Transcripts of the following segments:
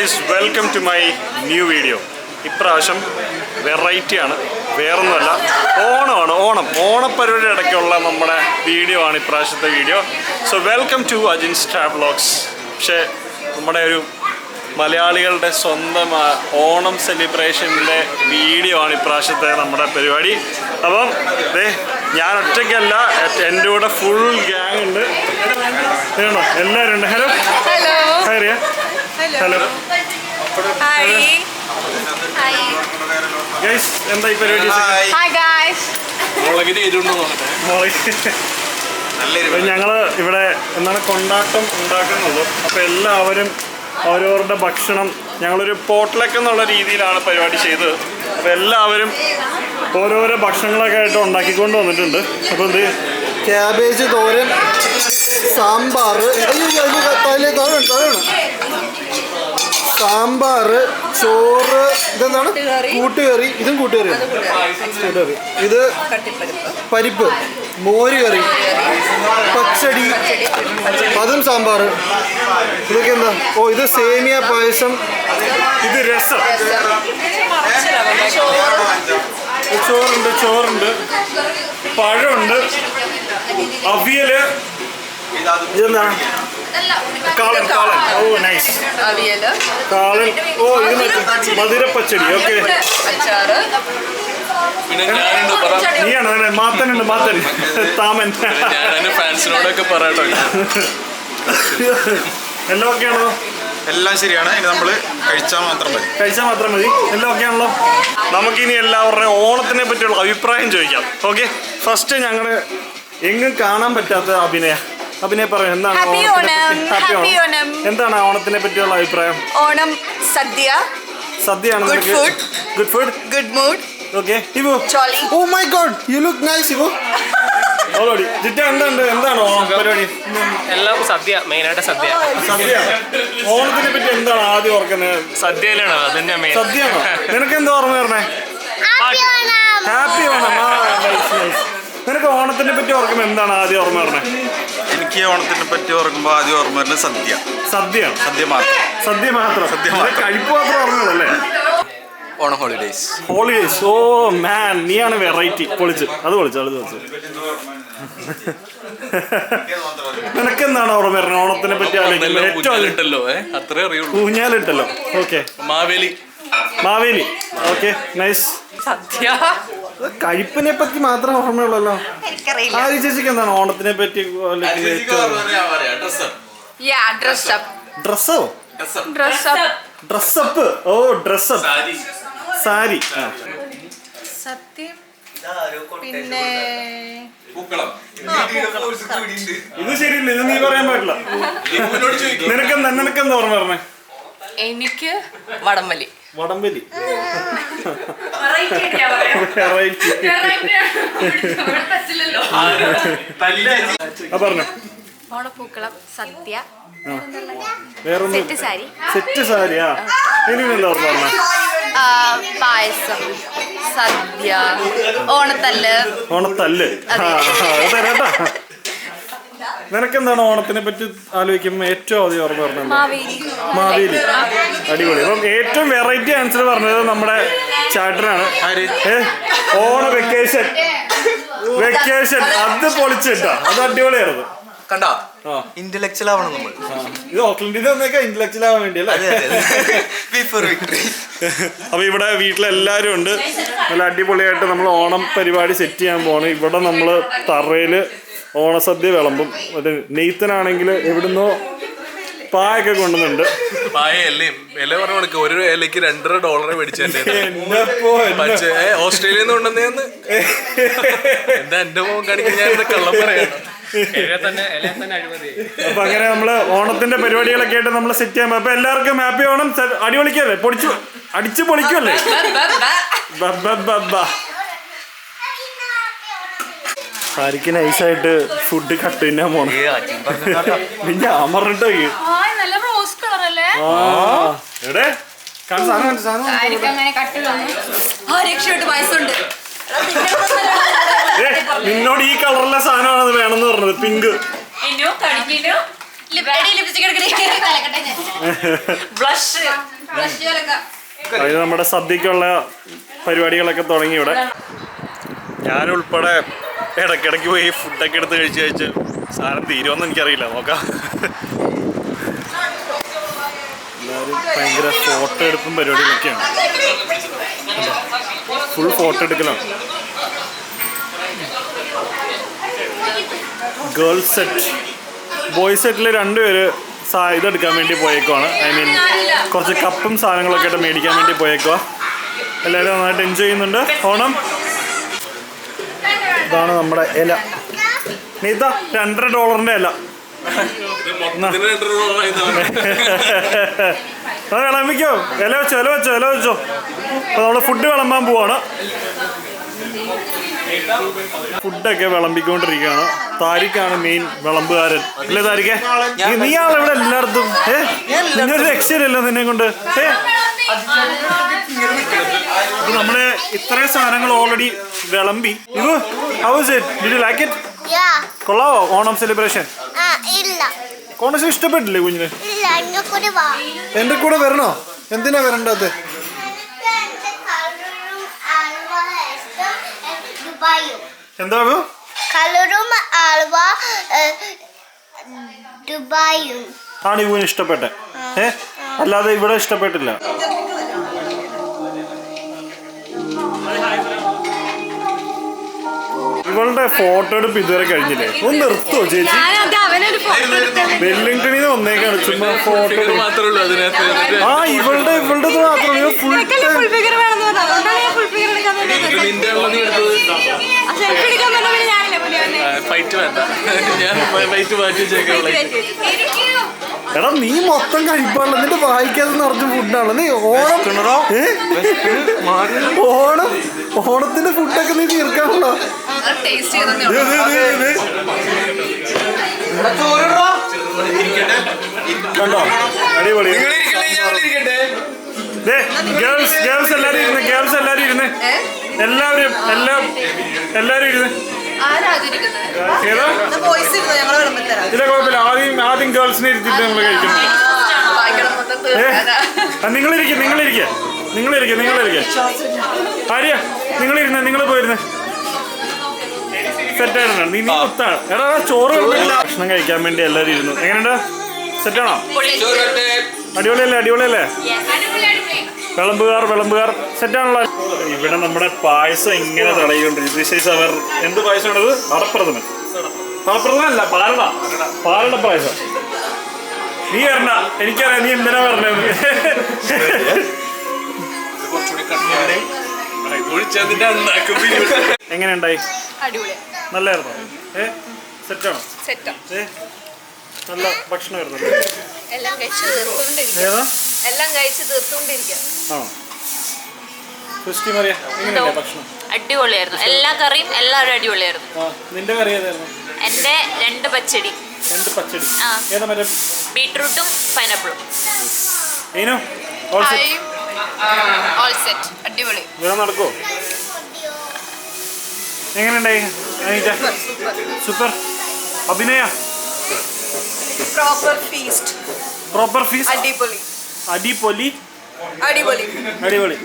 Guys welcome to my new video ഇപ്രാവശ്യം വെറൈറ്റിയാണ് വേറൊന്നുമല്ല ഓണമാണ്. ഓണം. ഓണപ്പരിപാടി ഇടയ്ക്കുള്ള നമ്മുടെ വീഡിയോ ആണ് ഇപ്രാവശ്യത്തെ video so welcome to Ajin's travlogs പക്ഷേ നമ്മുടെ ഒരു മലയാളികളുടെ സ്വന്തം ഓണം സെലിബ്രേഷന്റെ വീഡിയോ ആണ് ഇപ്രാവശ്യത്തെ നമ്മുടെ പരിപാടി. അപ്പം ദേ ഞാൻ ഒറ്റയ്ക്കല്ല എന്റെ കൂടെ ഫുൾ ഗ്യാങ് ഉണ്ട്. എല്ലാവരും ഉണ്ട് ഹലോ ഹലോ ഹലോ. ഗൈസ് എന്താ ഈ പരിപാടി ഞങ്ങൾ ഇവിടെ എന്താണ് കൊണ്ടാട്ടം ഉണ്ടാക്കുന്നുള്ളൂ. അപ്പോൾ എല്ലാവരും ഓരോരുടെ ഭക്ഷണം ഞങ്ങളൊരു പോട്ട്ലക്ക് എന്നുള്ള രീതിയിലാണ് പരിപാടി ചെയ്തത്. അപ്പോൾ എല്ലാവരും ഓരോരോ ഭക്ഷണങ്ങളൊക്കെ ആയിട്ട് ഉണ്ടാക്കിക്കൊണ്ട് വന്നിട്ടുണ്ട്. അപ്പോൾ എന്ത്? ക്യാബേജ് തോരൻ സാമ്പാർ സാമ്പാർ ചോറ് ഇതെന്താണ്? കൂട്ടുകറി. ഇതും കൂട്ടുകറി. കൂട്ടുകറി. ഇത് പരിപ്പ് മോര് കറി പച്ചടി അതും സാമ്പാർ ഇതൊക്കെ എന്താ? ഓ ഇത് സേമിയ പായസം. ഇത് രസം. ചോറുണ്ട് ചോറുണ്ട്. പഴമുണ്ട്. അവിയൽ. ഇതെന്താണ്? കാളൻ കാളൻ. ഓ നൈസ് അവിയൽ. കാളൻ. ഓ ഇത് മധുരപ്പച്ചടി ഓക്കെ. അച്ചാറ്. പറ നീയാണ് മാത്തനുണ്ട് മാത്തൻ. താമൻ. ഫാൻസിനോടൊക്കെ പറയട്ടോ. എല്ലാം ഓക്കെ എല്ലാം ശരിയാണ്. ഇനി നമ്മൾ കഴിച്ചാൽ മാത്രം മതി. കഴിച്ചാൽ മാത്രം മതി. എല്ലാം ഓക്കെ ആണല്ലോ? നമുക്കിനി എല്ലാവരുടെയും ഓണത്തിനെ പറ്റിയുള്ള അഭിപ്രായം ചോദിക്കാം. ഓക്കെ ഫസ്റ്റ് ഞങ്ങൾ എങ്ങും കാണാൻ പറ്റാത്ത അഭിനയ അഭിനയ പറയാം എന്താണ് ഹാപ്പി ഓണത്തിനെ ഓണം, happy ഓണം. എന്താണ് ഓണത്തിനെ പറ്റിയുള്ള അഭിപ്രായം? ഓണം സദ്യ. സദ്യയാണ് good food good food good mood okay ഇവു jolly oh my god you look nice ഇബു already ജിറ്റ എന്തുണ്ട് എന്താണ് ഓണം പരിപാടി? എല്ലാം സദ്യ മെയിനായിട്ട് സദ്യ. സദ്യ. ഓണത്തിനെ പറ്റി എന്താണ് ആദ്യം ഓർക്കുന്നത് സദ്യയിലാണ് അതിന്റെ മെയിൻ സദ്യയാണോ? നിനക്ക് എന്താ ഓർമ്മ വരണേ? ഹാപ്പി ഓണം ആ നൈസ് നൈസ് നിനക്ക് ഓണത്തിനെ പറ്റി ഓർക്കുമ്പോൾ എന്താണ് ആദ്യം ഓർമ്മ വരണേ? എനിക്ക് ഓണത്തിനെ പറ്റി ഓർക്കുമ്പോൾ ആദ്യം ഓർമ്മ വരുന്നത് സദ്യ. സദ്യ. സദ്യ മാത്രം. സദ്യ മാത്രം. സദ്യ. കഴിപ്പ് മാത്രം ഓർമ്മയുള്ളല്ലേ Onam holidays holidays oh man നീയാണ് വെറൈറ്റി പൊളിച്ച്. അത് പൊളിച്ചു അത് പൊളിച്ചു. നിനക്ക് എന്താണ് ഓർമ്മ വരുന്നത്? ഓണത്തിനെ പറ്റി ആലോചിക്കുമ്പോൾ അത്രേ അറിയുള്ളൂ. ഊഞ്ഞാലിട്ടല്ലോ. Okay Maveli. Maveli. Okay nice sadya. കഴിപ്പിനെ പറ്റി മാത്രം ഓർമ്മയുള്ളല്ലോ ആ ചേച്ചിക്ക് എന്താണ് ഓണത്തിനെ പറ്റി ഡ്രസ്സോ dress up oh dress up sari. സത്യം. പിന്നെ ഇത് ശരിയല്ല? ഇത് നീ പറയാൻ പാടില്ല. നിനക്കെന്താ നിനക്കെന്താ ഓർമ്മ പറഞ്ഞേ എനിക്ക് വടംവലി. വടംവലി. പറഞ്ഞു. ഓണപ്പൂക്കളം സദ്യ സെറ്റ് സാരി. സെറ്റ് സാരിയാ ഇനി പറഞ്ഞ? പായസം സദ്യ ഓണത്തല്ല്. ഓണത്തല്ല്. അതെ തരാട്ടാ നിനക്കെന്താണ് ഓണത്തിനെ പറ്റി ആലോചിക്കുമ്പോൾ ഏറ്റവും ആദ്യം ഓർമ്മ പറഞ്ഞത് മാവേലി. അടിപൊളി. അപ്പം ഏറ്റവും വെറൈറ്റി ആൻസർ പറഞ്ഞത് നമ്മുടെ ചാട്ടനാണ്. ഓണ വെക്കേഷൻ വെക്കേഷൻ അത് പൊളിച്ചിട്ടാ. അത് അടിപൊളിയായിരുന്നു. കണ്ടോ. ഇന്റലക്ച്വൽ ആവണം നമ്മൾ ഇത് ഓക്ലൻഡിൽ വന്നേക്കാ ഇന്റലക്ച്വൽ ആവാൻ വേണ്ടി അല്ലേ? ബിഫോർ വിക്ടറി അപ്പൊ ഇവിടെ വീട്ടിലെല്ലാരും ഉണ്ട്. നല്ല അടിപൊളിയായിട്ട് നമ്മൾ ഓണം പരിപാടി സെറ്റ് ചെയ്യാൻ പോണ്. ഇവിടെ നമ്മൾ തറയിൽ ഓണസദ്യ വിളമ്പും. മറ്റേ നെയ്ത്തനാണെങ്കിൽ എവിടുന്നോ പായൊക്കെ കൊണ്ടുവന്നുണ്ട്. പായല്ലേ വില പറഞ്ഞ കൊടുക്ക. ഒരു ഇലക്ക് രണ്ടര ഡോളർ മേടിച്ചെന്റെ പക്ഷേ എന്നെ- ഓസ്ട്രേലിയയിൽ നിന്ന് കൊണ്ടുവന്നേന്ന്. എന്താ എന്റെ മോൻ കാണിക്കാൻ ഞാൻ കള്ളം പറയണം. അപ്പൊ അങ്ങനെ നമ്മൾ ഓണത്തിന്റെ പരിപാടികളൊക്കെ ആയിട്ട് നമ്മൾ സെറ്റ് ചെയ്യാൻ അപ്പൊ എല്ലാവർക്കും ഹാപ്പി ഓണം. അടിപൊളിക്കല്ലേ? പൊളിച്ചു അടിച്ചു പൊളിക്കുമല്ലേ ഹരിക്ക് നൈസായിട്ട് ഫുഡ് കട്ട് തന്നെ പോണം അമറിട്ടോട്ട് ഞാൻ പറഞ്ഞിട്ടോ എവിടെ? നിന്നോട് ഈ കളറിലെ സാധനമാണ് അത് വേണമെന്ന് പറഞ്ഞത് പിങ്ക് അതിന് നമ്മുടെ സദ്യക്കുള്ള പരിപാടികളൊക്കെ തുടങ്ങി ഇവിടെ. ഞാനുൾപ്പെടെ ഇടയ്ക്കിടയ്ക്ക് പോയി ഫുഡൊക്കെ എടുത്ത് കഴിച്ച് കഴിച്ച് സാധനം തീരുമെന്ന് എനിക്കറിയില്ല നോക്കാം. എല്ലാവരും ഭയങ്കര ഫോട്ടോ എടുപ്പും പരിപാടികളൊക്കെയാണ്. ഫുൾ ഫോട്ടോ എടുക്കലാണ്. ഗേൾസ് സെറ്റ് ബോയ്സ് സെറ്റിൽ രണ്ടുപേര് സാ ഇതെടുക്കാൻ വേണ്ടി പോയേക്കുവാണ്. ഐ മീൻ കുറച്ച് കപ്പും സാധനങ്ങളൊക്കെ ആയിട്ട് മേടിക്കാൻ വേണ്ടി പോയേക്കുവാ. എല്ലാവരും നന്നായിട്ട് എൻജോയ് ചെയ്യുന്നുണ്ട്. ഓണം. ഇതാണ് നമ്മുടെ ഇല. നീത രണ്ടര ഡോളറിന്റെ ഇല. വിളമ്പിക്കോ. ഇല വെച്ചോ ഇല വെച്ചോ ഇല വെച്ചോ. അപ്പൊ നമ്മൾ ഫുഡ് വിളമ്പാൻ പോവാണ്. ഫുഡൊക്കെ വിളമ്പിക്കൊണ്ടിരിക്കുകയാണ്. താരിക്കാണ് മെയിൻ വിളമ്പുകാരൻ. അല്ലേ താരിക്കെ? നീ ആളെ ഇവിടെ എല്ലായിടത്തും? ഏ? നിന്നൊരു രക്ഷയില്ലല്ലോ നിന്നെ കൊണ്ട് ഏ? അപ്പൊ നമ്മൾ ഇത്രയും സാധനങ്ങൾ ഓൾറെഡി വിളമ്പി. ഇത് how it did you like it. കൊള്ളാവോ? ഓണം സെലിബ്രേഷൻ ആ ഇല്ല. ഓണം ഇഷ്ടപ്പെട്ടില്ലേ കുഞ്ഞിന്? എന്റെ കൂടി വരണോ? എന്തിനാ വരണ്ടത് കളറും ആൽവ എന്താ? കളറും ദുബായും. ആണ് ഇവന് ഇഷ്ടപ്പെട്ടെ. ഏ? അല്ലാതെ ഇവിടെ ഇഷ്ടപ്പെട്ടില്ല. ഇവളുടെ ഫോട്ടോ എടുപ്പ് ഇതുവരെ കഴിഞ്ഞില്ലേ? ഒന്ന് നിർത്തോ ചേച്ചി. വെല്ലിംഗ്ടണിന്ന് വന്നേക്കാണ് ചുമ്മാ ഫോട്ടോ ആ ഇവളുടെ ഇവളുടെ മാത്രമേ ഫുൾ ഫൈറ്റ് വേണ്ട. ഞാൻ ഫൈറ്റ് മാറ്റി വെച്ചേക്കാനുള്ള എടാ നീ മൊത്തം കഴിപ്പാണല്ലോ. നിന്റെ വായിക്കാതെ നിറഞ്ഞ ഫുഡാണ് നീ ഓണം? ഓണം ഓണത്തിന്റെ ഫുഡൊക്കെ നീ തീർക്കാണല്ലോ. കണ്ടോ? അടിപൊളി. ഗേൾസ് ഗേൾസ് എല്ലാരും ഇരുന്ന് ഗേൾസ് എല്ലാരും ഇരുന്ന്. എല്ലാവരും എല്ലാം എല്ലാരും ഇരുന്ന്. ഇല്ല കുഴപ്പമില്ല. ആദ്യം ആദ്യം ഗേൾസിനെ ഇരുത്തിട്ട് നമ്മൾ കഴിക്കണം. നിങ്ങളിരിക്കെ നിങ്ങളിരിക്കെ. നിങ്ങളിരിക്കെ നിങ്ങളിരിക്കെ. ആര്യ? നിങ്ങളിരുന്ന് നിങ്ങൾ പോയിരുന്ന്. സെറ്റായിരുന്നു നീ നീ ഒത്താണ് എടാ ചോറ്. ഭക്ഷണം കഴിക്കാൻ വേണ്ടി എല്ലാരും ഇരുന്നു. എങ്ങനെയുണ്ട്? സെറ്റാണോ അടിപൊളിയല്ലേ അടിപൊളിയല്ലേ? വിളമ്പുകാർ വിളമ്പുകാർ. സെറ്റാണല്ലോ ഇവിടെ നമ്മുടെ പായസം ഇങ്ങനെ തടയുകൊണ്ടിരിക്കും ദിസ് ഈസ് അവർ എന്ത് പായസമാണത്? നടപ്രഥമൻ നടപ്രഥമല്ല അല്ല പാലട. പാലട പായസം. നീ വരണ എനിക്കറിയാം നീ എന്തിനാ പറഞ്ഞത് എങ്ങനെ ഉണ്ടായി? നല്ലായിരുന്നോ? ഏ? സെറ്റാണോ? സെറ്റോ. ഏ? നല്ല ഭക്ഷണമായിരുന്നു. എല്ലാം കഴിച്ച് തീർത്തുകൊണ്ടിരിക്കുക. ഏതാ? എല്ലാം കഴിച്ച് തീർത്തുകൊണ്ടിരിക്കാം ആണോ അടിപൊളിയായിരുന്നു. എല്ലാ കറിയും എല്ലാവരും അടിപൊളിയായിരുന്നു. നിന്റെ കറി ഏതായിരുന്നു? എന്റെ രണ്ട് പച്ചടി. രണ്ട് പച്ചടി. ഏതാ മറ്റേ? ബീട്രൂട്ടും പൈനാപ്പിളും. ഓൾ സെറ്റ് അടിപൊളി. ഇവിടെ നടക്കുമോ എങ്ങനെയുണ്ടായി? Super Abhinaya? Proper feast proper feast അടിപൊളി. അടിപൊളി. അടിപൊളി. അടിപൊളി.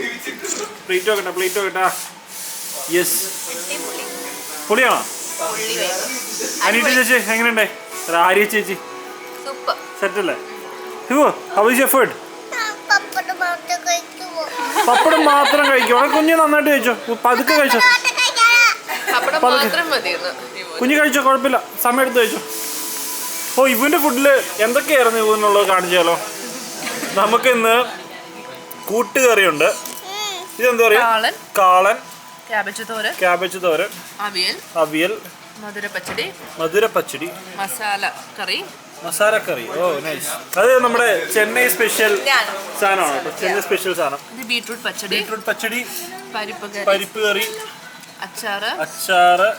പ്ലേറ്റ് നോക്കട്ടെ പ്ലേറ്റ് നോക്കട്ടെ യെസ് പൊളിയാണോ? അനീറ്റ ചേച്ചി എങ്ങനെയുണ്ടേ? ആര്യ ചേച്ചി. സെറ്റല്ലേ? ഹിവോ ഹൗ ഇസ് യർ ഫുഡ് പപ്പട മാത്രം കഴിക്കും. അവിടെ കുഞ്ഞ് നന്നായിട്ട് കഴിച്ചോ? പതുക്കെ കഴിച്ചോ? കുഞ്ഞ് കഴിച്ചോ? കുഴപ്പമില്ല. സമയം എടുത്ത് കഴിച്ചോ? ഓ ഇവന്റെ ഫുഡിൽ എന്തൊക്കെയായിരുന്നു ഇവനുള്ളത് കാണിച്ചാലോ? നമുക്ക് ഇന്ന് കൂട്ടുകറിയുണ്ട്. ഇതെന്താ പറയാ? കാളൻ. ക്യാബേജ് തോരൻ. ക്യാബേജ് തോരൻ. അവിയൽ. അവിയൽ. മധുര പച്ചടി. മധുര പച്ചടി. മസാല കറി. മസാലക്കറി ഓ നൈസ് അത് നമ്മുടെ ചെന്നൈ സ്പെഷ്യൽ. സാധനമാണ് ചെന്നൈ സ്പെഷ്യൽ സാധനം. ബീട്രൂട്ട് പച്ചടി. ബീട്രൂട്ട് പച്ചടി. പരിപ്പ് കറി. പരിപ്പ് കറി. അച്ചാറ്. അച്ചാറ്.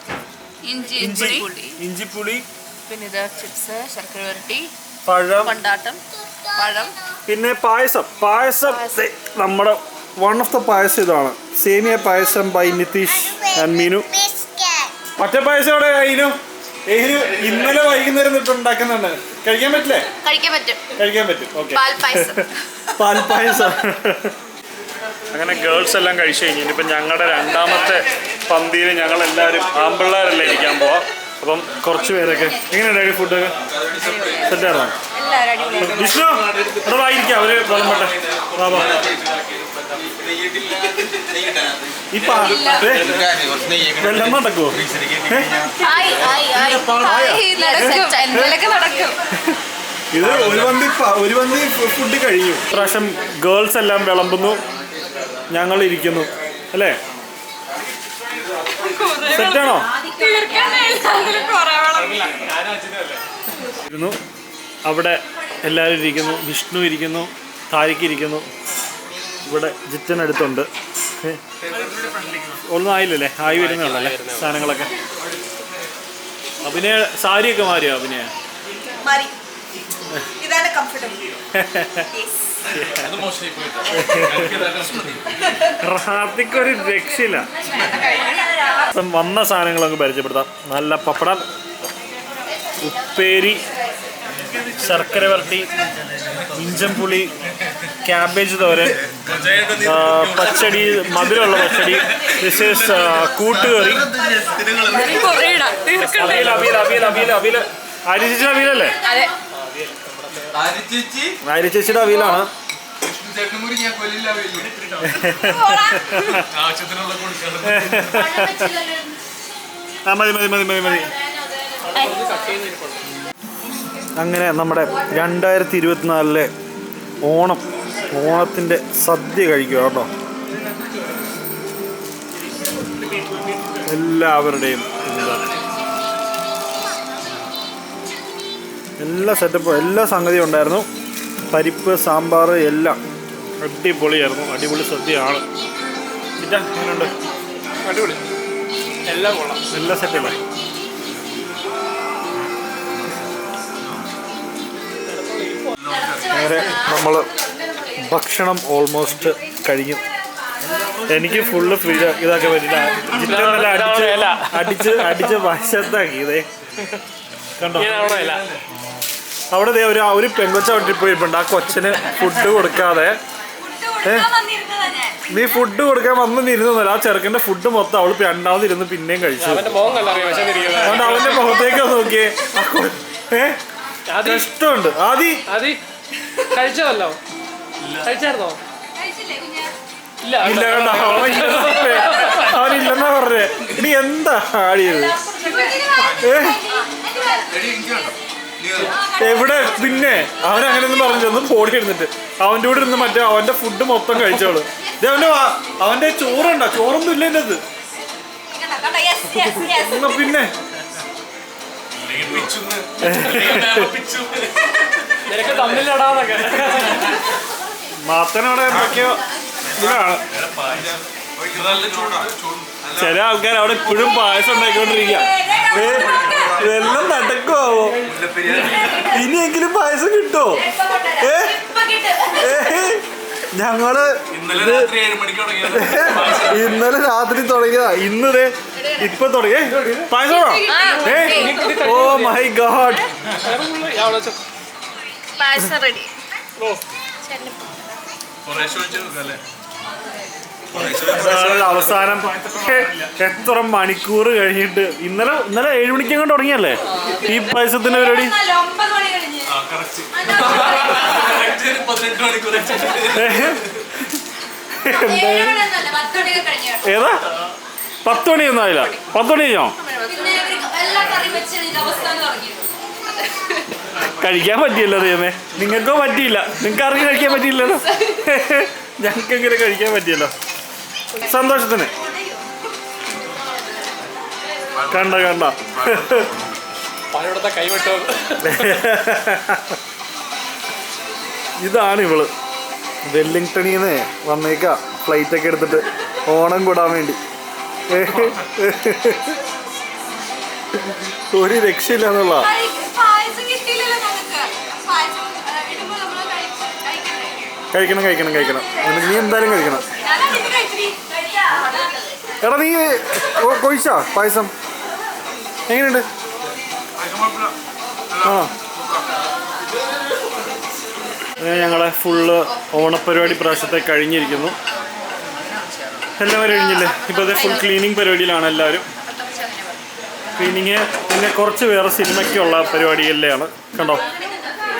ഇഞ്ചി ഇഞ്ചി. പുളി ഇഞ്ചിപ്പുളി. പിന്നെ ഇത് ചിപ്സ് ശർക്കര വരട്ടി. പഴം. കൊണ്ടാട്ടം. പഴം. പിന്നെ പായസം. പായസം നമ്മുടെ വൺ ഓഫ് ദ പായസം ഇതാണ്. Semiya payasam by Nitish and Meenu. മറ്റേ പായസം അവിടെ അതിനു ഇന്നലെ വൈകുന്നേരം തൊട്ട് ഉണ്ടാക്കുന്നുണ്ട്. കഴിക്കാൻ പറ്റില്ലേ? കഴിക്കാൻ പറ്റും. കഴിക്കാൻ പറ്റും. ഓക്കെ പാൽപ്പായസം പാൽപ്പായസം അങ്ങനെ ഗേൾസ് എല്ലാം കഴിച്ചു കഴിഞ്ഞു ഇനിയിപ്പം ഞങ്ങളുടെ രണ്ടാമത്തെ പന്തിയിൽ ഞങ്ങൾ എല്ലാവരും ആമ്പിള്ളേരല്ലേ ഇരിക്കാൻ പോവാം. അപ്പം കുറച്ച് പേരൊക്കെ. എങ്ങനെയുണ്ടായി ഫുഡ് സെറ്റായിരുന്നോ? വിഷ്ണു അവിടെ വായിരിക്കാം അവർ വെള്ളം നടക്കുവോ? എന്തെങ്കിലുമൊക്കെ നടക്കും ഇത് ഒരു വന്തി ഒരു വന്തി ഫുഡ് കഴിയും ഇപ്രാവശ്യം ഗേൾസ് എല്ലാം വിളമ്പുന്നു. ഞങ്ങൾ ഇരിക്കുന്നു. അല്ലേ? സെറ്റാണോ? ഇരുന്നു. അവിടെ എല്ലാവരും ഇരിക്കുന്നു. വിഷ്ണു ഇരിക്കുന്നു. താരിക്ക് ഇരിക്കുന്നു. ഇവിടെ ജിറ്റൻ അടുത്തുണ്ട്? ഒന്നും ആയില്ലല്ലേ? ആയി വരുന്നുള്ളല്ലേ സാധനങ്ങളൊക്കെ. അഭിനയ സാരിയൊക്കെ മാറിയോ അഭിനയ? മാറി. ഇതാണ് കംഫർട്ടബിൾ റാത്തിക്കൊരു രക്ഷയില്ല. ഇപ്പം വന്ന സാധനങ്ങളൊക്കെ പരിചയപ്പെടുത്താം. നല്ല പപ്പടം ഉപ്പേരി ശർക്കര വരട്ടി ഇഞ്ചംപുളി ക്യാബേജ് തോരൻ പച്ചടി മധുരമുള്ള പച്ചടി ദിസ് ഈസ് കൂട്ടുകറി. അവിയൽ അവിയൽ അവിയൽ അവിയൽ. അരിച്ചിട്ട് അവിയലല്ലേ? അതെ ആര്യ ചേച്ചിയുടെ അവിയലാണ്. ആ മതി മതി മതി മതി മതി. അങ്ങനെ നമ്മുടെ രണ്ടായിരത്തി ഇരുപത്തിനാലിലെ ഓണം ഓണത്തിന്റെ സദ്യ കഴിക്കുക കേട്ടോ. എല്ലാവരുടെയും എല്ലാ സെറ്റപ്പും എല്ലാ സംഗതിയും ഉണ്ടായിരുന്നു. പരിപ്പ് സാമ്പാർ എല്ലാം അടിപൊളിയായിരുന്നു. അടിപൊളി സദ്യയാണ്. എങ്ങനെയുണ്ട് അടിപൊളി. എല്ലാം കൊള്ളാം. എല്ലാ അങ്ങനെ നമ്മൾ ഭക്ഷണം ഓൾമോസ്റ്റ് കഴിഞ്ഞു. എനിക്ക് ഫുള്ള് ഫ്രീ ഇതാക്കാൻ പറ്റില്ല. അടിച്ച് അടിച്ച് അടിച്ച് വശത്താക്കി ഇതേ. കണ്ടോ? അവിടെ ദേ ഒരു ഒരു പെങ്കൊച്ച വണ്ടി പോയി. ഇരിപ്പുണ്ട് ആ കൊച്ചിന് ഫുഡ് കൊടുക്കാതെ? നീ ഫുഡ് കൊടുക്കാൻ വന്ന് ഇരുന്നല്ല ആ ചെറുക്കന്റെ ഫുഡ് മൊത്തം അവൾ രണ്ടാമത് ഇരുന്ന് പിന്നെയും കഴിച്ചു. അതുകൊണ്ട് അവന്റെ മുഖത്തേക്ക് നോക്കിയേ. ഇഷ്ടമുണ്ട് ആദി. കഴിച്ചതല്ലോ? കഴിച്ചായിരുന്നോ? ഇല്ല. ഇല്ലെന്നാ പറഞ്ഞേ. ഇനി എന്താ ആടിയത്? ഏ? എവിടെ പിന്നെ അവൻ അങ്ങനെ ഒന്നും പറഞ്ഞു ഒന്ന് പോടി ഇരുന്നിട്ട് അവന്റെ കൂടെ ഇരുന്ന് മറ്റേ അവന്റെ ഫുഡ് മൊത്തം കഴിച്ചോളൂ ഇത് അവന്റെ അവന്റെ ചോറുണ്ടോ ചോറൊന്നും ഇല്ല എന്റെ അത് പിന്നെ മാത്തനോടെ എന്തൊക്കെയോ ഇതാണ് ചില ആൾക്കാർ അവിടെ ഇപ്പോഴും പായസം ഉണ്ടാക്കിക്കൊണ്ടിരിക്കുക ഇതെല്ലാം നടക്കുവോ ഇനിയെങ്കിലും പായസം കിട്ടോ? ഏ? ഞങ്ങൾ ഇന്നലെ രാത്രി തുടങ്ങിയത്. ഇന്നലെ രാത്രി തുടങ്ങിയതാ. ഇന്ന് ദേ ഇപ്പൊ തുടങ്ങി. പായസമാണോ ഏ? Oh my god. Payasam ready. കുറേശ്ശെ അല്ലേ അവസാനം. എത്ര മണിക്കൂർ കഴിഞ്ഞിട്ട്? ഇന്നലെ ഇന്നലെ ഏഴ് മണിക്കും കൊണ്ട് തുടങ്ങിയല്ലേ? ഈ പൈസത്തിന്റെ പരിപാടി? ഏതാ? പത്ത് മണിയൊന്നും ആയില്ല. പത്ത് മണി കഴിഞ്ഞോ? കഴിക്കാൻ പറ്റിയല്ലോ ദൈവമേ. നിങ്ങൾക്കോ പറ്റിയില്ല. നിങ്ങൾക്ക് ആർക്കും കഴിക്കാൻ പറ്റിയില്ലല്ലോ. ഞങ്ങൾക്ക് എങ്ങനെ കഴിക്കാൻ പറ്റിയല്ലോ? സന്തോഷത്തിന്. കണ്ട കണ്ട. പലയിടത്തെ കൈവിട്ടോ ഇതാണ് ഇവൾ വെല്ലിങ്ടണിൽ നിന്ന് വന്നേക്ക. ഫ്ലൈറ്റ് ഒക്കെ എടുത്തിട്ട് ഓണം കൂടാൻ വേണ്ടി. ഒരു രക്ഷയില്ല എന്നുള്ള കഴിക്കണം കഴിക്കണം കഴിക്കണം. നീ എന്തായാലും കഴിക്കണം. എടാ നീ കൊഴിച്ചാ പായസം. എങ്ങനെയുണ്ട്? ആ. ഞങ്ങളെ ഫുള്ള് ഓണപ്പരിപാടി പ്രാവശ്യത്തെ കഴിഞ്ഞിരിക്കുന്നു. എല്ലാവരും കഴിഞ്ഞില്ലേ ഇപ്പോൾ അതേ ഫുൾ ക്ലീനിങ് പരിപാടിയിലാണ് എല്ലാവരും. ക്ലീനിങ് പിന്നെ കുറച്ച് വേറെ സിനിമയ്ക്കുള്ള പരിപാടികളിലാണ് കണ്ടോ?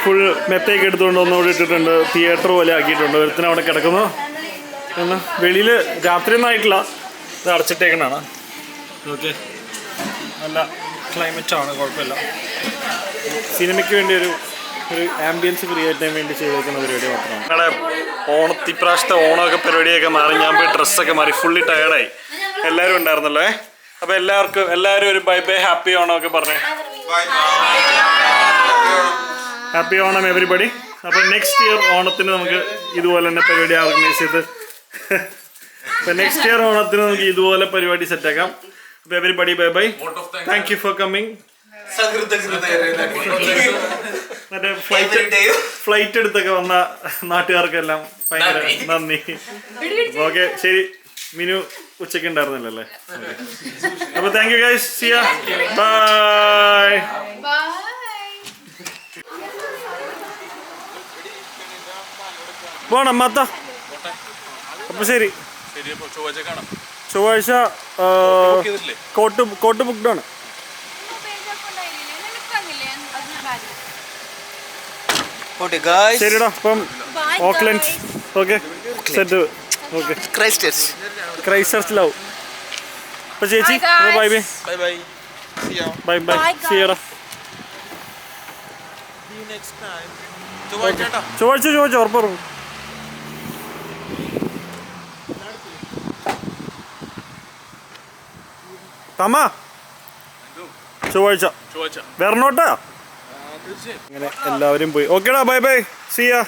ഫുൾ മെത്തേക്ക് എടുത്തുകൊണ്ട് ഒന്നുകൂടി ഇട്ടിട്ടുണ്ട്. തിയേറ്റർ പോലെ ആക്കിയിട്ടുണ്ട്. ഒരുത്തിന് അവിടെ കിടക്കുന്നു. എന്ന് വെളിയിൽ രാത്രിയൊന്നും ആയിട്ടില്ല ഇത് അടച്ചിട്ടേക്കണാണ് ഓക്കെ. നല്ല ക്ലൈമറ്റാണ് കുഴപ്പമില്ല. സിനിമയ്ക്ക് വേണ്ടി ഒരു ഒരു ആംബിയൻസ് ക്രിയേറ്റ് ചെയ്യാൻ വേണ്ടി ചെയ്തേക്കുന്ന പരിപാടി മാത്രമാണ്. ഞങ്ങളുടെ ഓണത്തി പ്രാവശ്യത്തെ ഓണമൊക്കെ പരിപാടിയൊക്കെ മാറി. ഞാൻ പോയി ഡ്രസ്സൊക്കെ മാറി. ഫുള്ളി ടയർഡായി എല്ലാവരും ഉണ്ടായിരുന്നല്ലോ അപ്പോൾ എല്ലാവർക്കും എല്ലാവരും ഒരു ബൈ ബൈ ഹാപ്പി ഓണമൊക്കെ പറഞ്ഞേ. ഹാപ്പി ഓണം എവരിബഡി അപ്പോൾ നെക്സ്റ്റ് ഇയർ ഓണത്തിന് നമുക്ക് ഇതുപോലെ തന്നെ പരിപാടി ഓർഗനൈസ് ചെയ്ത് നെക്സ്റ്റ് ഇയർ ഓണത്തിന് നമുക്ക് ഇതുപോലെ പരിപാടി സെറ്റാക്കാം അപ്പോൾ everybody bye bye thank you for coming മറ്റേ ഫ്ലൈറ്റ് ഫ്ലൈറ്റ് എടുത്തൊക്കെ വന്ന നാട്ടുകാർക്കെല്ലാം ഭയങ്കര നന്ദി. ഓക്കെ ശരി. മിനു ഉച്ചയ്ക്ക് ഉണ്ടായിരുന്നില്ലല്ലേ? അപ്പൊ thank you guys see ya bye പോണം മത്ത അപ്പൊ ശരി. ചൊവ്വാഴ്ച കോട്ട് കോട്ട് ബുക്ക്ഡ് ആണ് ശരിടാ അപ്പം ഓക്ലൻഡ് ഓക്കെ സെറ്റ്. ഓക്കെ. ക്രൈസ്റ്റേഴ്സ് ക്രൈസ്റ്റ് ലവ് അപ്പൊ ചേച്ചി bye bye bye bye bye bye സിയടാ ചൊവ്വാഴ്ച ചൊവ്വാഴ്ച ഉറപ്പ് ഉറപ്പുറ തമ്മ ചൊവ്വാഴ്ച. ചൊവ്വാഴ്ച. വരണോട്ടാ അങ്ങനെ എല്ലാവരും പോയി. ഓക്കേടാ ബൈ ബൈ. സിയാ